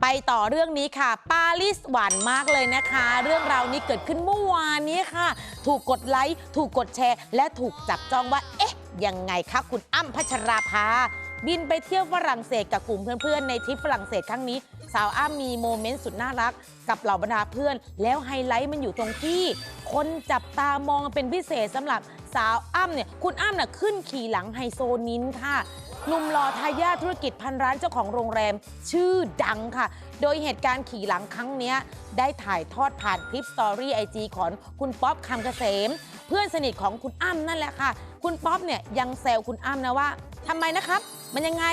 ไปต่อเรื่องนี้ค่ะ ปาลิสหวานมากเลยนะคะ เรื่องราวนี้เกิดขึ้นเมื่อวานนี้ค่ะ ถูกกดไลค์ ถูกกดแชร์ และถูกจับจ้องว่า เอ๊ะ ยังไงคะคุณอ้ำพัชราภา บินไปเที่ยวฝรั่งเศสกับกลุ่มเพื่อนๆ ในทริปฝรั่งเศสครั้งนี้ สาวอ้ำมีโมเมนต์สุดน่ารัก กับเหล่าบรรดาเพื่อน แล้วไฮไลท์มันอยู่ตรงที่ คนจับตามองเป็นพิเศษสำหรับสาวอ้ำเนี่ยคุณอ้ำน่ะขึ้นขี่หลังไฮโซนินค่ะหนุ่มหล่อทายาทธุรกิจพันร้านเจ้าของโรงแรมชื่อดังค่ะ โดยเหตุการณ์ขี่หลังครั้งนี้ได้ถ่ายทอดผ่านคลิปสตอรี่ไอจีของคุณป๊อปคำเกษม เพื่อนสนิทของคุณอ้ำนั่นแหละค่ะ คุณป๊อปเนี่ยยังแซวคุณอ้ำนะว่า ทำไมนะครับ มันยังไง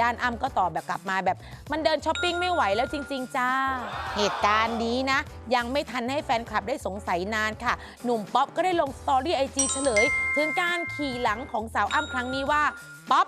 ด้านอ้ำก็ตอบแบบกลับมาแบบ มันเดินช้อปปิ้งไม่ไหวแล้วจริง ๆ จ้า เหตุการณ์นี้นะ ยังไม่ทันให้แฟนคลับได้สงสัยนานค่ะ หนุ่มป๊อปก็ได้ลงสตอรี่ไอจีเฉลย ถึงการขี่หลังของสาวอ้ำครั้งนี้ว่า ป๊อป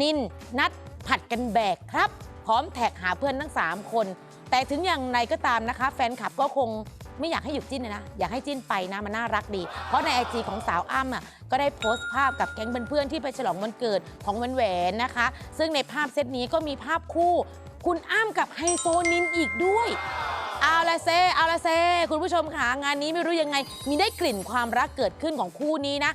นิน นัด ผัดกันแบกครับ พร้อมแท็กหาเพื่อนทั้ง 3 คน แต่ถึงอย่างไรก็ตามนะคะ แฟนคลับก็คง ไม่อยากให้หยุดจิ้นเลยนะ อยากให้จิ้นไปนะมันน่ารักดี เพราะในไอจีของสาวอ้ำอะก็ได้โพสต์ภาพกับแก๊งเพื่อนๆที่ไปฉลองวันเกิดของแหวนนะคะ ซึ่งในภาพเซตนี้ก็มีภาพคู่ คุณอ้ำกับไฮโซนินอีกด้วยเอาละเซเอาละเซคุณผู้ชมค่ะงานนี้ไม่รู้ยังไง มีได้กลิ่นความรักเกิดขึ้นของคู่นี้นะ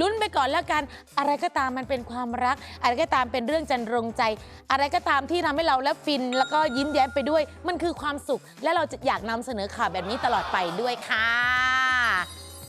ลุ้นไปก่อนแล้วกัน อะไรก็ตามมันเป็นความรัก อะไรก็ตามเป็นเรื่องจันรงใจ อะไรก็ตามที่ทำให้เราและฟิน แล้วก็ยิ้มแย้มไปด้วย มันคือความสุข และเราจะอยากนำเสนอข่าวแบบนี้ตลอดไปด้วยค่ะ